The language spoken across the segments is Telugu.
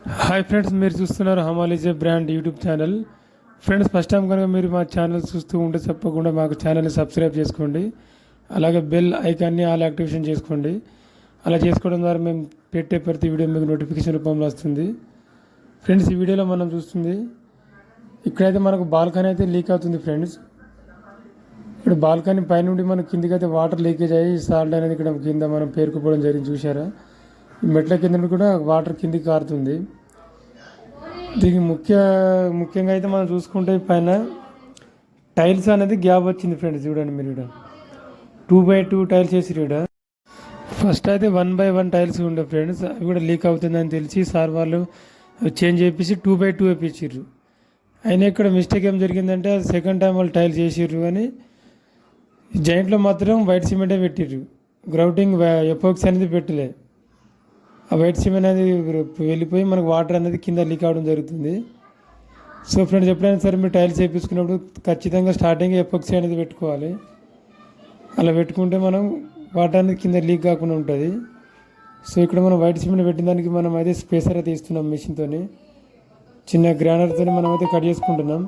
హాయ్ ఫ్రెండ్స్ మీరు చూస్తున్నారు హమాలిజే brand YouTube channel friends first time కనుక మీరు మా ఛానల్ చూస్తూ ఉంటే తప్పకుండా మాకు ఛానల్ని సబ్స్క్రైబ్ చేసుకోండి. అలాగే బెల్ ఐకాన్ని ఆల్ యాక్టివేషన్ చేసుకోండి. అలా చేసుకోవడం ద్వారా మేము పెట్టే ప్రతి వీడియో మీకు నోటిఫికేషన్ రూపంలో వస్తుంది. ఫ్రెండ్స్ ఈ వీడియోలో మనం చూస్తుంది ఇక్కడైతే మనకు బాల్కనీ అయితే లీక్ అవుతుంది ఫ్రెండ్స్ ఇక్కడ బాల్కనీ పైనుండి మనకి కిందికి అయితే వాటర్ లీకేజ్ అయ్యి సాల్ట్ అనేది ఇక్కడ కింద మనం పేరుకుపోవడం జరిగింది చూసారా మెట్ల కింద కూడా వాటర్ కిందికి కారుతుంది దీనికి ముఖ్య ముఖ్యంగా అయితే మనం చూసుకుంటే పైన టైల్స్ అనేది గ్యాప్ వచ్చింది ఫ్రెండ్స్ చూడండి మీరు ఇక్కడ. టూ బై టూ టైల్స్ వేసి ఇక్కడ. ఫస్ట్ అయితే వన్ బై వన్ టైల్స్ ఉండే ఫ్రెండ్స్ అవి కూడా లీక్ అవుతుందని తెలిసి సార్ వాళ్ళు చేంజ్ చేపించి టూ బై టూ వేయించారు అయినా ఇక్కడ మిస్టేక్ ఏం జరిగిందంటే సెకండ్ టైం వాళ్ళు టైల్స్ చేసిర్రు కానీ జాయింట్లో మాత్రం వైట్ సిమెంటే పెట్టిర్రు. గ్రౌటింగ్ ఎపోక్స్ అనేది పెట్టలే. ఆ వైట్ సిమెంట్ అనేది వెళ్ళిపోయి మనకు వాటర్ అనేది కింద లీక్ అవడం జరుగుతుంది. సో ఫ్రెండ్స్ ఎప్పుడైనా సరే మీరు టైల్స్ వేయించుకున్నప్పుడు ఖచ్చితంగా స్టార్టింగ్ ఎపోక్సీ అనేది పెట్టుకోవాలి. అలా పెట్టుకుంటే మనం వాటర్ అనేది కింద లీక్ కాకుండా ఉంటుంది. సో ఇక్కడ మనం వైట్ సిమెంట్ పెట్టిన దానికి మనం అయితే స్పేసర్ అయితే ఇస్తున్నాం మిషన్తో చిన్న గ్రైండర్తో మనం అయితే కట్ చేసుకుంటున్నాం.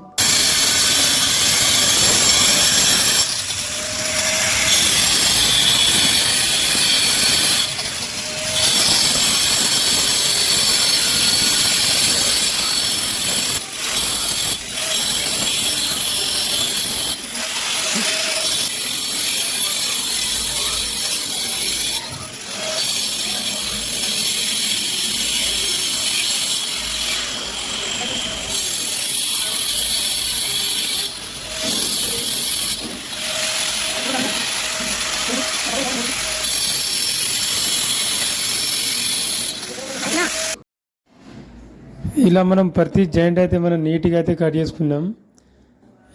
ఇలా మనం ప్రతి జాయింట్ అయితే మనం నీట్గా అయితే కట్ చేసుకున్నాం.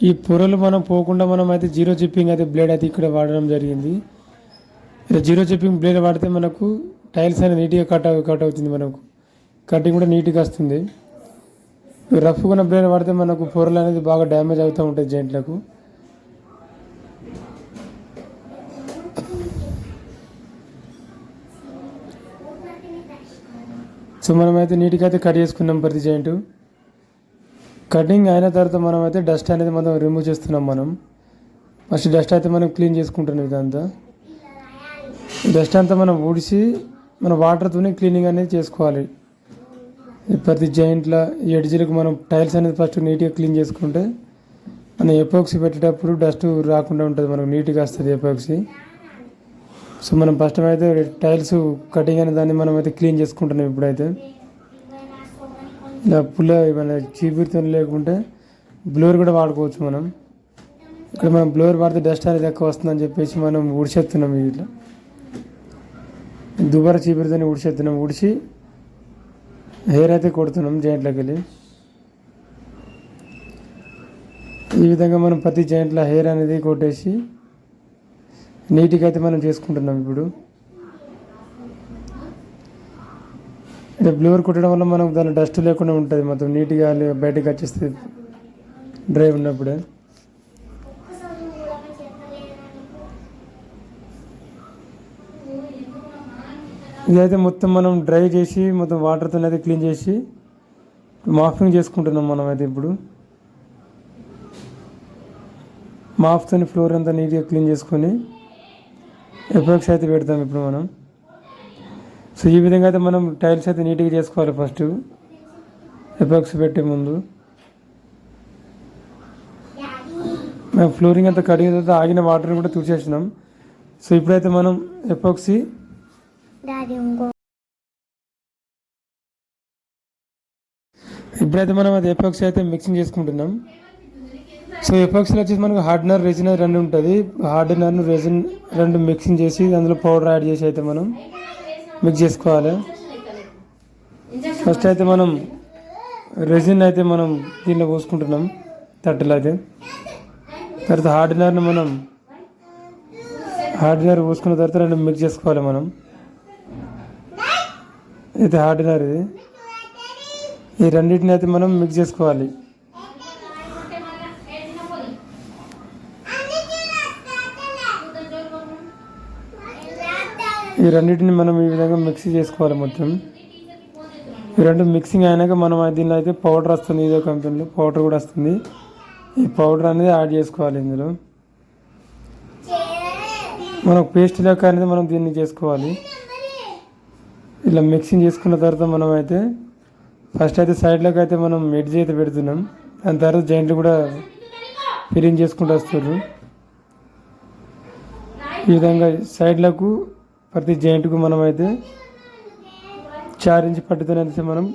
ఈ పొరలు మనం పోకుండా మనం అయితే జీరో చిప్పింగ్ అయితే బ్లేడ్ అయితే ఇక్కడ వాడడం జరిగింది. ఇలా జీరో చిప్పింగ్ బ్లేడ్ వాడితే మనకు టైల్స్ అనేది నీట్గా కట్ అవు కట్ అవుతుంది మనకు. కటింగ్ కూడా నీట్గా వస్తుంది. రఫ్గా ఉన్న బ్లేడ్ వాడితే మనకు పొరలు అనేది బాగా డ్యామేజ్ అవుతూ ఉంటుంది జాయింట్లకు. సో మనమైతే నీట్గా అయితే కట్ చేసుకున్నాం ప్రతి జాయింట్. కటింగ్ అయిన తర్వాత మనం అయితే డస్ట్ అనేది మనం రిమూవ్ చేస్తున్నాం మనం. ఫస్ట్ డస్ట్ అయితే మనం క్లీన్ చేసుకుంటున్నాం ఇదంతా. డస్ట్ అంతా మనం ఊడిసి మన వాటర్తోనే క్లీనింగ్ అనేది చేసుకోవాలి. ప్రతి జాయింట్లో ఎడ్జీలకు మనం టైల్స్ అనేది ఫస్ట్ నీట్గా క్లీన్ చేసుకుంటే మనం ఎపోక్సీ పెట్టేటప్పుడు డస్ట్ రాకుండా ఉంటుంది మనకు నీట్గా వస్తుంది ఎపోక్సీ సో మనం ఫస్ట్ అయితే టైల్స్ కటింగ్ అనే దాన్ని మనం అయితే క్లీన్ చేసుకుంటున్నాం ఇప్పుడైతే. ఇలా పుల్ల మన చీపిరితో లేకుంటే బ్లోర్ కూడా వాడుకోవచ్చు మనం. ఇక్కడ మనం బ్లోర్ వాడితే డస్ట్ అనేది ఎక్కువ వస్తుందని చెప్పేసి మనం ఉడిచేస్తున్నాం ఇట్లా. దుబారా చీపిరితో ఉడిచేస్తున్నాం ఉడిచి హెయిర్ అయితే కొడుతున్నాం జాయింట్లోకి వెళ్ళి. ఈ విధంగా మనం ప్రతి జాయింట్లో హెయిర్ అనేది కొట్టేసి నీట్గా అయితే మనం చేసుకుంటున్నాం ఇప్పుడు. అంటే బ్లూవర్ కుట్టడం వల్ల మనకు దాని డస్ట్ లేకుండా ఉంటుంది మొత్తం. నీట్గా బయటకు వచ్చేస్తే డ్రై ఉన్నప్పుడే. ఇదైతే మొత్తం మనం డ్రై చేసి మొత్తం వాటర్తో అయితే క్లీన్ చేసి మాఫింగ్ చేసుకుంటున్నాం మనం అయితే ఇప్పుడు. మాఫ్తో ఫ్లోర్ అంతా నీట్గా క్లీన్ చేసుకొని ఎపోక్స్ అయితే పెడతాం ఇప్పుడు మనం. సో ఈ విధంగా అయితే మనం టైల్స్ అయితే నీట్గా చేసుకోవాలి ఫస్ట్. ఎపోక్స్ పెట్టే ముందు. మేము ఫ్లోరింగ్ అంతా కడిగిన తర్వాత ఆగిన వాటర్ కూడా తుడిచేసినాం. సో ఇప్పుడైతే మనం ఎపాక్సీ ఇప్పుడైతే మనం అది ఎపాక్సీ అయితే మిక్సింగ్ చేసుకుంటున్నాం. సో ఎపాక్సీలో వచ్చేసి మనకు హార్డ్నర్ రెజిన్ రెండు ఉంటుంది. హార్డ్నర్ రెజిన్ రెండు మిక్సింగ్ చేసి అందులో పౌడర్ యాడ్ చేసి అయితే మనం మిక్స్ చేసుకోవాలి. ఫస్ట్ అయితే మనం రెజిన్ అయితే మనం దీనిలో పోసుకుంటున్నాం తట్టలో అయితే. తర్వాత హార్డ్నర్ని మనం హార్డ్నర్ పోసుకున్న తర్వాత రెండు మిక్స్ చేసుకోవాలి మనం. అయితే హార్డ్నర్ ఇది. ఈ రెండింటిని అయితే మనం మిక్స్ చేసుకోవాలి. ఈ రెండింటిని మనం ఈ విధంగా మిక్సీ చేసుకోవాలి మొత్తం. ఈ రెండు మిక్సింగ్ అయినాక మనం దీనిలో అయితే పౌడర్ వస్తుంది ఇదో కంపెనీలో పౌడర్ కూడా వస్తుంది. ఈ పౌడర్ అనేది యాడ్ చేసుకోవాలి ఇందులో. మనం పేస్ట్ లెక్క అనేది మనం దీన్ని చేసుకోవాలి. ఇలా మిక్సింగ్ చేసుకున్న తర్వాత మనం అయితే ఫస్ట్ అయితే సైడ్లోకి అయితే మనం ఎడ్జ్ అయితే పెడుతున్నాం. దాని తర్వాత జాయింట్లు కూడా ఫిలింగ్ చేసుకుంటూ వస్తారు ఈ విధంగా సైడ్లకు ప్రతి జాయింట్కు మనం అయితే చార్ ఇంచ్ పట్టుతోనైతే మనం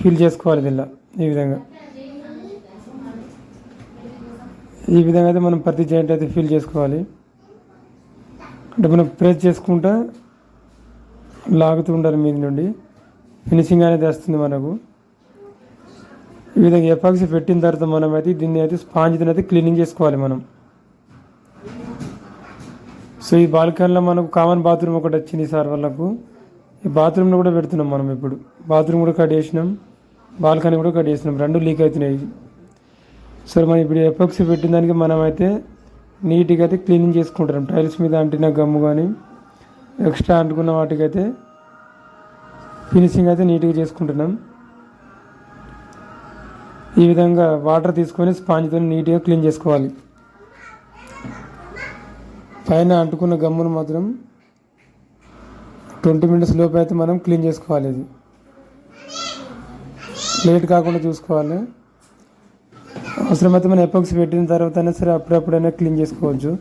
ఫిల్ చేసుకోవాలి దీనిలో ఈ విధంగా. ఈ విధంగా అయితే మనం ప్రతి జాయింట్ అయితే ఫిల్ చేసుకోవాలి. అంటే మనం ప్రెస్ చేసుకుంటా లాగుతూ ఉండాలి మీద నుండి. ఫినిషింగ్ అనేది వస్తుంది మనకు. ఈ విధంగా ఎపాక్సీ పెట్టిన తర్వాత మనం అయితే దీన్ని అయితే స్పాంజ్ అయితే క్లీనింగ్ చేసుకోవాలి మనం. సో ఈ బాల్కనీలో మనకు కామన్ బాత్రూమ్ ఒకటి వచ్చింది సార్ వాళ్ళకు. ఈ బాత్రూమ్లో కూడా పెడుతున్నాం మనం ఇప్పుడు. బాత్రూమ్ కూడా కట్ చేసినాం. బాల్కనీ కూడా కట్ చేసినాం. రెండు లీక్ అవుతున్నాయి. సో మనం ఇప్పుడు ఎపాక్సీ పెట్టిన దానికి మనం అయితే నీట్గా అయితే క్లీనింగ్ చేసుకుంటాం. టైల్స్ మీద అంటిన గమ్ము కానీ ఎక్స్ట్రా అంటుకున్న వాటికైతే ఫినిషింగ్ అయితే నీట్గా చేసుకుంటున్నాం. ఈ విధంగా వాటర్ తీసుకొని స్పాంజ్తో నీట్గా క్లీన్ చేసుకోవాలి. పైన అంటుకున్న గమ్మును మాత్రం ట్వంటీ మినిట్స్ లోపు అయితే మనం క్లీన్ చేసుకోవాలి ఇది. లేట్ కాకుండా చూసుకోవాలి. అవసరమైతే మనం ఎపాక్స్ పెట్టిన తర్వాత అయినా సరే అప్పుడప్పుడైనా క్లీన్ చేసుకోవచ్చు.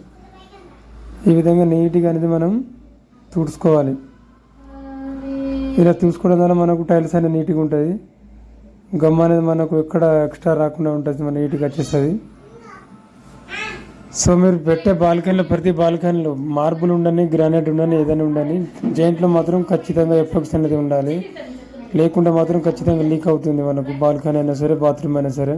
ఈ విధంగా నీట్గా అనేది మనం తుడుచుకోవాలి. ఇలా చూసుకోవడం వల్ల మనకు టైల్స్ అనేది నీట్గా ఉంటుంది గమ్ అనేది మనకు ఎక్కడ ఎక్స్ట్రా రాకుండా ఉంటుంది మన నీట్గా వచ్చేస్తుంది సో మీరు పెట్టే బాల్కనీలో ప్రతి బాల్కనీలో మార్బుల్ ఉండని గ్రానైట్ ఉండని ఏదైనా ఉండని జాయింట్లో మాత్రం ఖచ్చితంగా ఎఫెక్ట్స్ అనేది ఉండాలి. లేకుంటే మాత్రం ఖచ్చితంగా లీక్ అవుతుంది మనకు బాల్కనీ అయినా సరే బాత్రూమ్ అయినా సరే.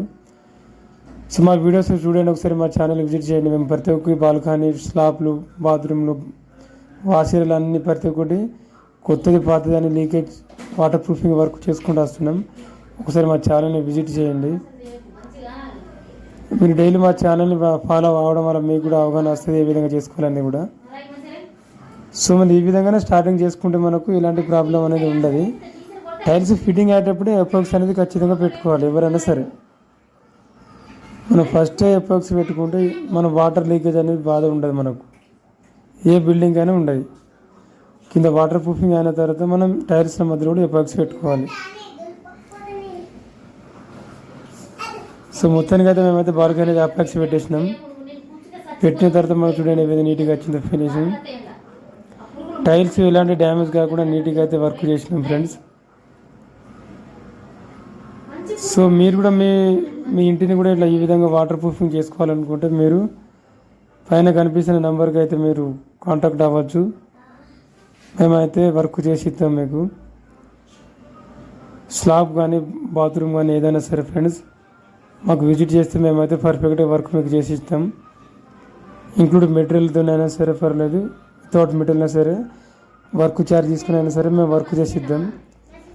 సో మా వీడియోస్ చూడండి ఒకసారి మా ఛానల్ విజిట్ చేయండి. మేము ప్రతి ఒక్క బాల్కనీ స్లాబ్లు బాత్రూమ్లు వాషర్లు అన్నీ ప్రతి ఒక్కటి కొత్తది పాతది అని లీకేజ్ వాటర్ ప్రూఫింగ్ వర్క్ చేసుకుంటూ వస్తున్నాం. ఒకసారి మా ఛానల్ని విజిట్ చేయండి. మీరు డైలీ మా ఛానల్ని ఫాలో అవ్వడం వల్ల మీకు కూడా అవగాహన వస్తుంది ఏ విధంగా చేసుకోవాలని కూడా. సో మనం ఈ విధంగానే స్టార్టింగ్ చేసుకుంటే మనకు ఇలాంటి ప్రాబ్లం అనేది ఉండదు. టైల్స్ ఫిట్టింగ్ అయ్యేటప్పుడే ఎపోక్స్ అనేది ఖచ్చితంగా పెట్టుకోవాలి ఎవరైనా సరే. మనం ఫస్ట్ ఎపోక్స్ పెట్టుకుంటే మన వాటర్ లీకేజ్ అనేది బాధ ఉండదు మనకు. ఏ బిల్డింగ్ అయినా ఉండదు. కింద వాటర్ ప్రూఫింగ్ అయిన తర్వాత మనం టైల్స్ల మధ్యలో కూడా ఎపోక్స్ పెట్టుకోవాలి. సో మొత్తానికి అయితే మేమైతే బార్గ్ అనేది అపాక్స్ పెట్టేసినాం. పెట్టిన తర్వాత మనం చూడండి ఏదైతే నీట్గా వచ్చిందో ఫినిషింగ్ టైల్స్ ఎలాంటి డ్యామేజ్ కాకుండా నీట్గా అయితే వర్క్ చేసినాం ఫ్రెండ్స్. సో మీరు కూడా మీ మీ ఇంటిని కూడా ఇట్లా ఈ విధంగా వాటర్ ప్రూఫింగ్ చేసుకోవాలనుకుంటే మీరు పైన కనిపిస్తున్న నెంబర్కి అయితే మీరు కాంటాక్ట్ అవ్వచ్చు. మేమైతే వర్క్ చేసి ఇస్తాం మీకు. స్లాబ్ కానీ బాత్రూమ్ కానీ ఏదైనా సరే ఫ్రెండ్స్ మాకు విజిట్ చేస్తే మేమైతే పర్ఫెక్ట్గా వర్క్ మీకు చేసి ఇస్తాం. ఇంక్లూడ్ మెటీరియల్తోనైనా సరే పర్లేదు వితౌట్ మెటీరియల్ అయినా సరే వర్క్ ఛార్జ్ తీసుకుని అయినా సరే మేము వర్క్ చేసి ఇద్దాం.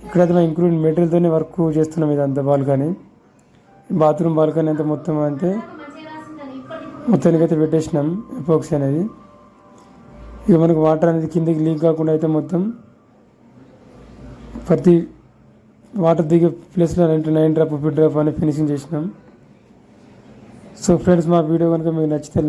ఇక్కడైతే మేము ఇంక్లూడ్ మెటీరియల్తోనే వర్క్ చేస్తున్నాం ఇదంతా బాల్కనీ. బాత్రూమ్ బాల్కనీ అంతా మొత్తం అంటే మొత్తానికి అయితే పెట్టేసినాం ఎపోక్స్ అనేది. ఇక మనకు వాటర్ అనేది కిందికి లీక్ కాకుండా అయితే మొత్తం ప్రతి వాటర్ దిగే ప్లేస్లో nine nine drop fit drop అని ఫినిషింగ్ చేసినాం. సో ఫ్రెండ్స్ మా వీడియో కనుక మీకు నచ్చితే